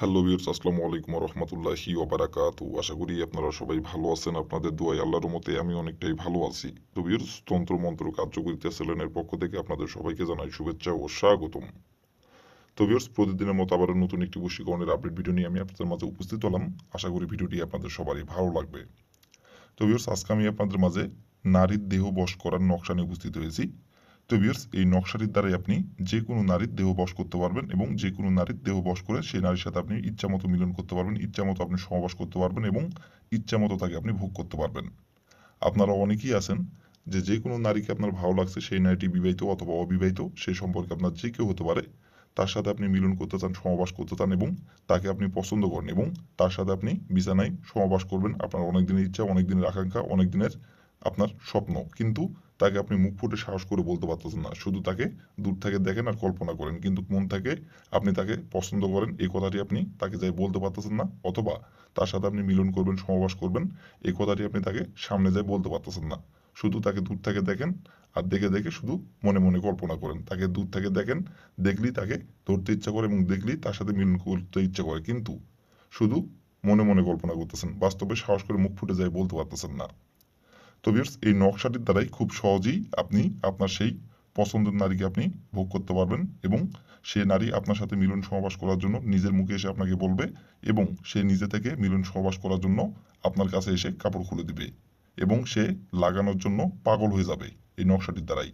Hello viewers আসসালামু আলাইকুম রহমতুল্লাহি ওবারাকাতু। আশা করি আপনারা সবাই ভালো আছেন, আপনাদের দোয়াই আল্লাহর মতে আমি অনেকটাই ভালো আছি। তো তন্ত্র মন্ত্র কার্যকরিতা সেলেনের পক্ষ থেকে আপনাদের সবাইকে জানাই শুভেচ্ছা ও স্বাগতম। তো ভিউর্স প্রতিদিনের মতো আবার নতুন একটি বশীকরণের আপডেট ভিডিও নিয়ে আমি আপনাদের মাঝে উপস্থিত হলাম। আশা করি ভিডিওটি আপনাদের সবারই ভালো লাগবে। তো ভিউর্স আজকে আমি আপনাদের মাঝে নারীর দেহ বশ করার নকশা নিয়ে উপস্থিত হয়েছি। তো এই নকশাটির দ্বারাই আপনি যে কোনো নারীর দেহ বশ করতে পারবেন এবং যে কোনো নারীর দেহ বশ করে সেই নারীর সাথে আপনি ইচ্ছা মতো মিলন করতে পারবেন, ইচ্ছা মতো আপনি সহবাস করতে পারবেন এবং ইচ্ছা মতো তাকে আপনি ভোগ করতে পারবেন। আপনারা অনেকেই আছেন যে যে কোনো নারীকে আপনার ভালো লাগছে, সেই নারীটি বিবাহিত অথবা অবিবাহিত সেই সম্পর্কে আপনার যে কেউ হতে পারে, তার সাথে আপনি মিলন করতে চান সহবাস করতে চান এবং তাকে আপনি পছন্দ করেন এবং তার সাথে আপনি বিছানায় সহবাস করবেন। আপনার অনেক দিনের ইচ্ছা অনেক দিনের আকাঙ্ক্ষা অনেক দিনের আপনার স্বপ্ন। কিন্তু তাকে আপনি মুখ ফুটে সাহস করে বলতে পারতেছেন না। শুধু তাকে দূর থেকে দেখেন আর কল্পনা করেন। কিন্তু মন থেকে আপনি তাকে পছন্দ করেন, এই কথাটি আপনি তাকে যাই বলতে পারতেছেন না, অথবা তার সাথে আপনি মিলন করবেন সহবাস করবেন, এই কথাটি আপনি তাকে সামনে যাই বলতে পারতেছেন না। শুধু তাকে দূর থেকে দেখেন আর দেখে দেখে শুধু মনে মনে কল্পনা করেন। তাকে দূর থেকে দেখেন, দেখলেই তাকে ধরতে ইচ্ছা করে এবং দেখলেই তার সাথে মিলন করতে ইচ্ছা করে। কিন্তু শুধু মনে মনে কল্পনা করতেছেন, বাস্তবে সাহস করে মুখ ফুটে যায় বলতে পারতেছেন না। তো এই নকশাটির দ্বারাই খুব সহজেই আপনি আপনার সেই পছন্দের নারীকে আপনি ভোগ করতে পারবেন এবং সে নারী আপনার সাথে মিলন সহবাস করার জন্য নিজের মুখে এসে আপনাকে বলবে এবং সে নিজে থেকে মিলন সহবাস করার জন্য আপনার কাছে এসে কাপড় খুলে দিবে এবং সে লাগানোর জন্য পাগল হয়ে যাবে এই নকশাটির দ্বারাই।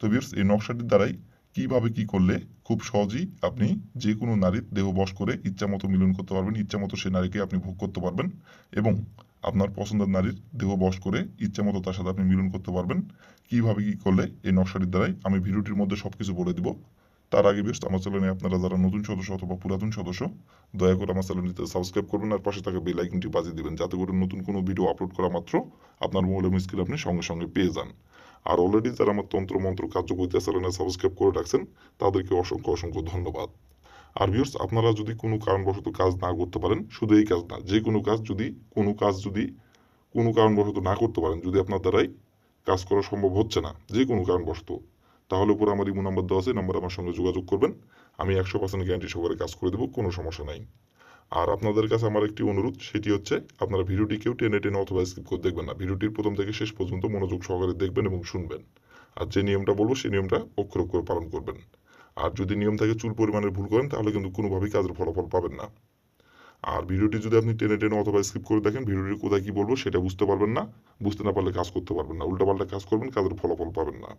তো এই নকশাটির দ্বারাই কীভাবে কি করলে খুব সহজেই আপনি যে কোনো নারীর দেহ বশ করে ইচ্ছা মতো মিলন করতে পারবেন ইচ্ছা মতো সে নারীকে আপনি ভোগ করতে পারবেন এবং আপনার পছন্দের নারীর দেহ বশ করে ইচ্ছা মতো তার সাথে আপনি মিলন করতে পারবেন। কীভাবে কি করলে এই নকশাটির দ্বারাই আমি ভিডিওটির মধ্যে সবকিছু বলে দিব। তার আগে বেশ, আমার চ্যানেলে আপনারা যারা নতুন সদস্য অথবা পুরাতন সদস্য, দয়া করে আমার চ্যানেলটিতে সাবস্ক্রাইব করবেন আর পাশে থাকা বেল আইকনটি বাজিয়ে দিবেন, যাতে করে নতুন কোনো ভিডিও আপলোড করা মাত্র আপনার মোবাইলের স্ক্রিন আপনি সঙ্গে সঙ্গে পেয়ে যান। আর অলরেডি যারা আমার তন্ত্র মন্ত্র কার্যকরিতা চ্যানেলে সাবস্ক্রাইব করে রাখছেন, তাদেরকে অসংখ্য অসংখ্য ধন্যবাদ। আর ভিউর্স আপনারা যদি কোনো কারণবশত কাজ না করতে পারেন, শুধু এই কাজ না, যে কোনো কাজ যদি, কোনো কাজ যদি কোনো কারণবশত না করতে পারেন, যদি আপনার দ্বারাই কাজ করা সম্ভব হচ্ছে না, যে কোনো কারণবশত, তাহলে উপরে আমার ইমো নাম্বার দেওয়া আছে নাম্বার আমার সঙ্গে যোগাযোগ করবেন, আমি একশো পার্সেন্ট গ্যারান্টি সহকারে কাজ করে দেবো, কোনো সমস্যা নাই। আর আপনাদের কাছে আমার একটি অনুরোধ, সেটি হচ্ছে, আপনারা ভিডিওটি কেউ টেনে টেনে অথবা স্কিপ করে দেখবেন না, ভিডিওটির প্রথম থেকে শেষ পর্যন্ত মনোযোগ সহকারে দেখবেন এবং শুনবেন। আর যে নিয়মটা বলব সেই নিয়মটা অক্ষর অক্ষর পালন করবেন। আর যদি নিয়ম থাকে চুল পরিমাণের ভুল করেন, তাহলে কিন্তু কোনোভাবেই কাজের ফলাফল পাবেন না। আর ভিডিওটি যদি আপনি টেনে টেনে অথবা স্কিপ করে দেখেন, ভিডিওটি কোথায় কি বলব সেটা বুঝতে পারবেন না। বুঝতে না পারলে কাজ করতে পারবেন না। উল্টাপাল্টা কাজ করবেন, কাজের ফলাফল পাবেন না।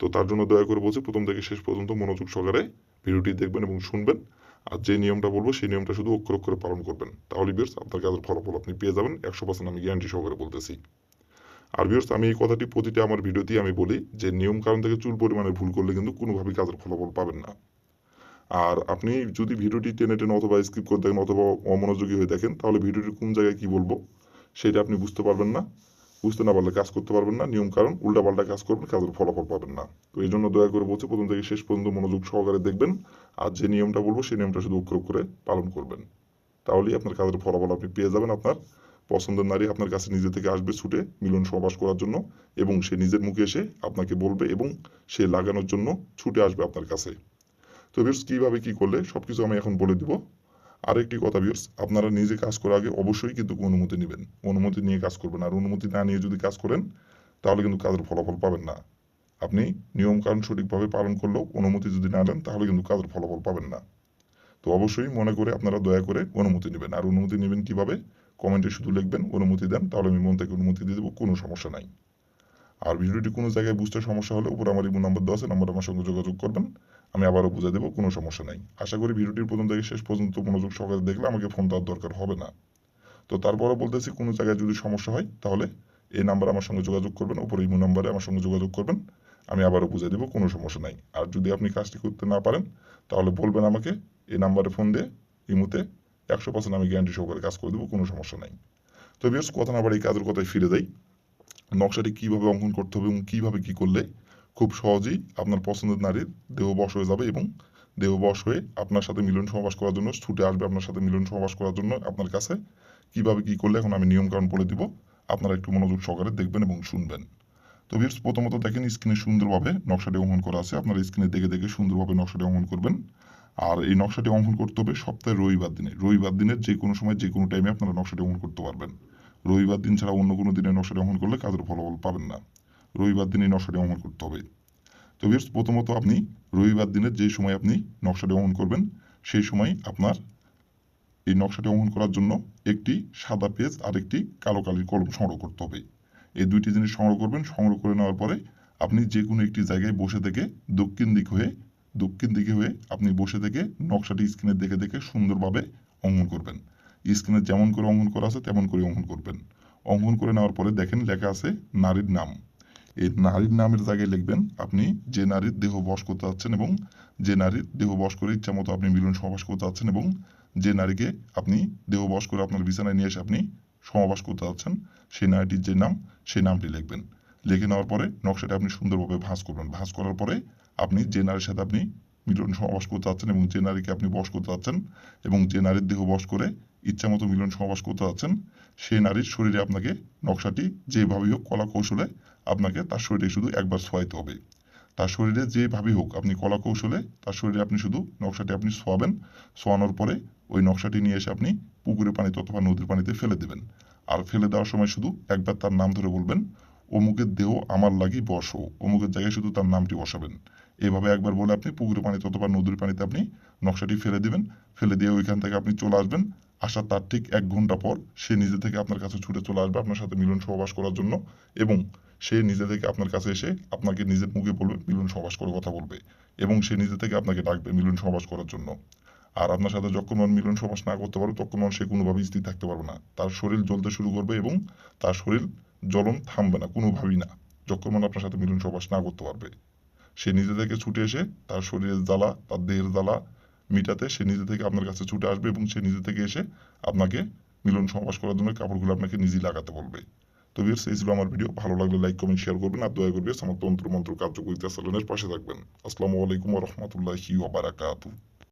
তো তার জন্য দয়া করে বলছি, প্রথম থেকে শেষ পর্যন্ত মনোযোগ সহকারে ভিডিওটি দেখবেন এবং শুনবেন। আর যে নিয়মটা বলব, সেই নিয়মটা শুধু অক্ষর অক্ষরে পালন করবেন। তাহলে বিয়ার্স আপনার কাজের ফলাফল আপনি পেয়ে যাবেন। একশো পার্সেন্ট আমি গ্যারান্টি সহকারে বলতেছি। আর বিয়ার্স আমি এই কথাটি প্রতিটা আমার ভিডিওতেই আমি বলি যে, নিয়ম কারণ থেকে চুল পরিমাণে ভুল করলে কিন্তু কোনোভাবেই কাজের ফলাফল পাবেন না। আর আপনি যদি ভিডিওটি টেনে টেনে অথবা স্কিপ করে দেখেন অথবা অমনোযোগী হয়ে দেখেন, তাহলে ভিডিওটির কোন জায়গায় কি বলব, সেটা আপনি বুঝতে পারবেন না। বুঝতে না পারলে কাজ করতে পারবেন না। নিয়ম কারণ, উল্টাপাল্টা কাজ করবেন, কাজের ফলাফল পাবেন না। তো এই জন্য দয়া করে বলছি, প্রথম থেকে শেষ পর্যন্ত মনোযোগ সহকারে দেখবেন। আর যে নিয়মটা বলব, সেই নিয়মটা শুধু অক্ষর করে পালন করবেন। তাহলেই আপনার কাজের ফলাফল আপনি পেয়ে যাবেন আপনার পছন্দের নারী আপনার কাছে নিজে থেকে আসবে ছুটে মিলন সহবাস করার জন্য এবং সে নিজের মুখে এসে আপনাকে বলবে এবং সে লাগানোর জন্য ছুটে আসবে আপনার কাছে। তো ভিউর্স কীভাবে কী করলে? সব কিছু আমি এখন বলে দিব। আরেকটি কথা ভিউর্স আপনারা নিজে কাজ করার আগে অবশ্যই কিন্তু অনুমতি নেবেন। অনুমতি নিয়ে কাজ করবেন। আর অনুমতি না নিয়ে যদি কাজ করেন, তাহলে কিন্তু কাজের ফলাফল পাবেন না। আপনি নিয়ম কারণ সঠিকভাবে পালন করলেও অনুমতি যদি না নেন তাহলে কিন্তু কাজের ফলাফল পাবেন না। তো অবশ্যই মনে করে আপনারা দয়া করে অনুমতি নেবেন। আর অনুমতি নেবেন কীভাবে? কমেন্টে শুধু লিখবেন, অনুমতি দেন, তাহলে আমি মন থেকে অনুমতি দিয়ে দেবো, কোনো সমস্যা নাই। আর ভিডিওটি কোনো জায়গায় বুঝতে সমস্যা হলে উপরে আমার ইমো নাম্বার আছে, নাম্বার আমার সঙ্গে যোগাযোগ করবেন, আমি আবারও বুঝে দেবো, কোনো সমস্যা নাই। আশা করি ভিডিওটির প্রথম থেকে শেষ পর্যন্ত মনোযোগ সহকারে দেখলে আমাকে ফোন দেওয়ার দরকার হবে না। তো তারপরে বলতেছি, কোনো জায়গায় যদি সমস্যা হয়, তাহলে এই নাম্বার আমার সঙ্গে যোগাযোগ করবেন, উপরে ইমো নাম্বারে আমার সঙ্গে যোগাযোগ করবেন, আমি আবারও বুঝে দেবো, কোনো সমস্যা নাই। আর যদি আপনি কাজটি করতে না পারেন, তাহলে বলবেন আমাকে, এই নাম্বারে ফোন দিয়ে ইমুতে একশো পার্সেন্ট আমি গ্যারান্টি সহকারে কাজ করে দেবো, কোনো সমস্যা নাই। তো বেশ কথা না বাড়ি কাজের কথায় ফিরে যাই। নকশাটি কীভাবে অঙ্কন করতে হবে এবং কীভাবে কী করলে খুব সহজেই আপনার পছন্দের নারীর দেহ বশ হয়ে যাবে এবং দেহ বশ হয়ে আপনার সাথে মিলন সহবাস করার জন্য, ছুটে আসবে আপনার সাথে মিলন সহবাস করার জন্য আপনার কাছে, কীভাবে কি করলে এখন আমি নিয়মকানুন বলে দিব, আপনারা একটু মনোযোগ সহকারে দেখবেন এবং শুনবেন। তো ভিউর্স প্রথমত দেখেন স্ক্রিনে সুন্দরভাবে নকশাটি অঙ্কন করা আছে, আপনারা স্ক্রিনে দেখে দেখে সুন্দরভাবে নকশাটি অঙ্কন করবেন। আর এই নকশাটি অঙ্কন করতে হবে সপ্তাহে রবিবার দিনে। রবিবার দিনের যে কোনো সময়, যে কোনো টাইমে আপনারা নকশাটি অঙ্কন করতে পারবেন। রবিবার দিন ছাড়া অন্য কোনো দিনে নকশাটি অঙ্কন করলে কাজের ফলাফল পাবেন না। রবিবার দিনে নকশাটি অঙ্কন করতে হবে। তো ভিউয়ার্স প্রথমত আপনি রবিবার দিনের যে সময় আপনি নকশাটি অঙ্কন করবেন, সেই সময় আপনার এই নকশাটি অঙ্কন করার জন্য একটি সাদা পেজ আর একটি কালো কালির কলম সংগ্রহ করতে হবে। এই দুইটি জিনিস সংগ্রহ করবেন। সংগ্রহ করে নেওয়ার পরে আপনি যে কোনো একটি জায়গায় বসে থেকে দক্ষিণ দিক হয়ে দক্ষিণ দিকে হয়ে আপনি বসে থেকে নকশাটি স্ক্রিনে দেখে দেখে সুন্দরভাবে অঙ্কন করবেন। স্ক্রিনে যেমন করে অঙ্কন করা আছে তেমন করে অঙ্কন করবেন। অঙ্কন করে নেওয়ার পরে দেখেন লেখা আছে নারীর নাম। এই নারীর নামের জায়গায় লিখবেন আপনি যে নারীর দেহ বশ করতে যাচ্ছেন এবং যে নারীর দেহ বশ করে ইচ্ছা মতো আপনি মিলন সহবাস করতে যাচ্ছেন এবং যে নারীকে আপনি দেহ বশ করে আপনার বিছানায় নিয়ে এসে আপনি সমাবাস করতে যাচ্ছেন সেই নারীটির যে নাম, সেই নামটি লিখবেন। লিখে নেওয়ার পরে নকশাটা আপনি সুন্দরভাবে ভাঁজ করবেন। ভাঁজ করার পরে আপনি যে নারীর সাথে আপনি মিলন সহবাস করতে যাচ্ছেন এবং যে নারীকে আপনি বশ করতে যাচ্ছেন এবং যে নারীর দেহ বশ করে ইচ্ছা মতো মিলন সহবাস করতে যাচ্ছেন, সেই নারীর শরীরে আপনাকে নকশাটি যেভাবেই হোক কলা কৌশলে আপনাকে তার শরীরে শুধু একবার ছোঁয়াইতে হবে। তার শরীরে যেভাবেই হোক আপনি কলা কৌশলে তার শরীরে আপনি শুধু নকশাটি আপনি ছোঁয়াবেন ছোঁয়ানোর পরে ওই নকশাটি নিয়ে এসে আপনি পুকুরের পানিতে অথবা নদীর পানিতে ফেলে দেবেন। আর ফেলে দেওয়ার সময় শুধু একবার তার নাম ধরে বলবেন, অমুকের দেহ আমার লাগি বসো। অমুকের জায়গায় শুধু তার নামটি বসাবেন। এভাবে একবার বলে আপনি পুকুরের পানিতে অথবা নদীর পানিতে আপনি নকশাটি ফেলে দিবেন, ফেলে দিয়ে ওইখান থেকে আপনি চলে আসবেন। আসার তার ঠিক এক ঘণ্টা পর সে নিজে থেকে আপনার কাছে ছুটে চলে আসবে আপনার সাথে মিলন সহবাস করার জন্য এবং সে নিজে থেকে আপনার কাছে এসে আপনাকে নিজের মুখে বলবে, মিলন সহবাস করে কথা বলবে এবং সে নিজে থেকে আপনাকে ডাকবে মিলন সহবাস করার জন্য। আর আপনার সাথে যখন মিলন সহবাস না করতে পারবে তখন সে কোনোভাবেই স্থির থাকতে পারবে না। তার শরীর জ্বলতে শুরু করবে এবং তার শরীর জ্বলন থামবে না, কোনোভাবেই না, যখন আপনার সাথে মিলন সহবাস না করতে পারবে। সে নিজে থেকে ছুটে এসে তার শরীরের জ্বালা, তার দেহের জ্বালা মিটাতে সে নিজে থেকে আপনার কাছে ছুটে আসবে এবং সে নিজে থেকে এসে আপনাকে মিলন সমাবেশ করার জন্য কাপড়গুলো আপনাকে নিজেই লাগাতে বলবে। তো ভিউয়ার্স, এই ছিল আমার ভিডিও। ভালো লাগলে লাইক কমেন্ট শেয়ার করবেন আর দয়া করবে আমার তন্ত্র মন্ত্র কার্যকরিতা সালনের পাশে থাকবেন। আসসালামু আলাইকুম রহমতুল্লাহি ওয়া বারাকাতুহু।